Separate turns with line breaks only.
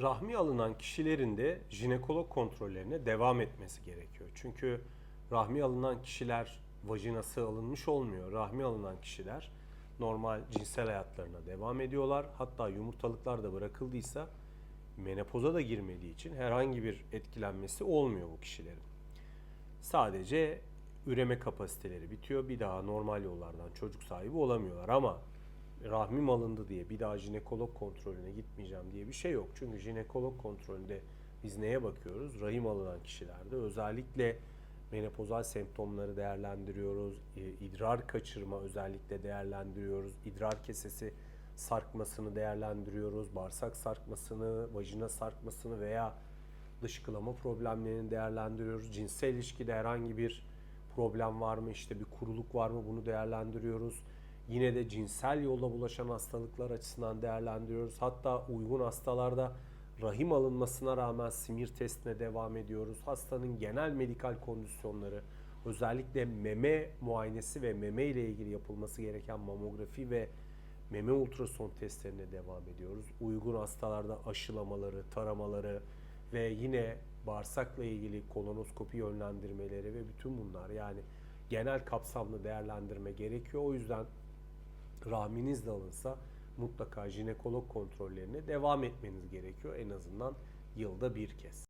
rahmi alınan kişilerin de jinekolog kontrollerine devam etmesi gerekiyor. Çünkü rahmi alınan kişiler vajinası alınmış olmuyor. Rahmi alınan kişiler normal cinsel hayatlarına devam ediyorlar. Hatta yumurtalıklar da bırakıldıysa menopoza da girmediği için herhangi bir etkilenmesi olmuyor bu kişilerin. Sadece üreme kapasiteleri bitiyor. Bir daha normal yollardan çocuk sahibi olamıyorlar ama rahmim alındı diye bir daha jinekolog kontrolüne gitmeyeceğim diye bir şey yok. Çünkü jinekolog kontrolünde biz neye bakıyoruz? Rahim alınan kişilerde özellikle menopozal semptomları değerlendiriyoruz. e, idrar kaçırma özellikle değerlendiriyoruz. İdrar kesesi sarkmasını değerlendiriyoruz. Bağırsak sarkmasını, vajina sarkmasını veya dışkılama problemlerini değerlendiriyoruz. Cinsel ilişkide herhangi bir problem var mı, işte bir kuruluk var mı bunu değerlendiriyoruz. Yine de cinsel yolla bulaşan hastalıklar açısından değerlendiriyoruz. Hatta uygun hastalarda rahim alınmasına rağmen simir testine devam ediyoruz. Hastanın genel medikal kondisyonları, özellikle meme muayenesi ve meme ile ilgili yapılması gereken mamografi ve meme ultrason testlerine devam ediyoruz. Uygun hastalarda aşılamaları, taramaları ve yine bağırsakla ilgili kolonoskopi yönlendirmeleri ve bütün bunlar yani genel kapsamlı değerlendirme gerekiyor. O yüzden rahminiz de alınsa mutlaka jinekolog kontrollerine devam etmeniz gerekiyor en azından yılda bir kez.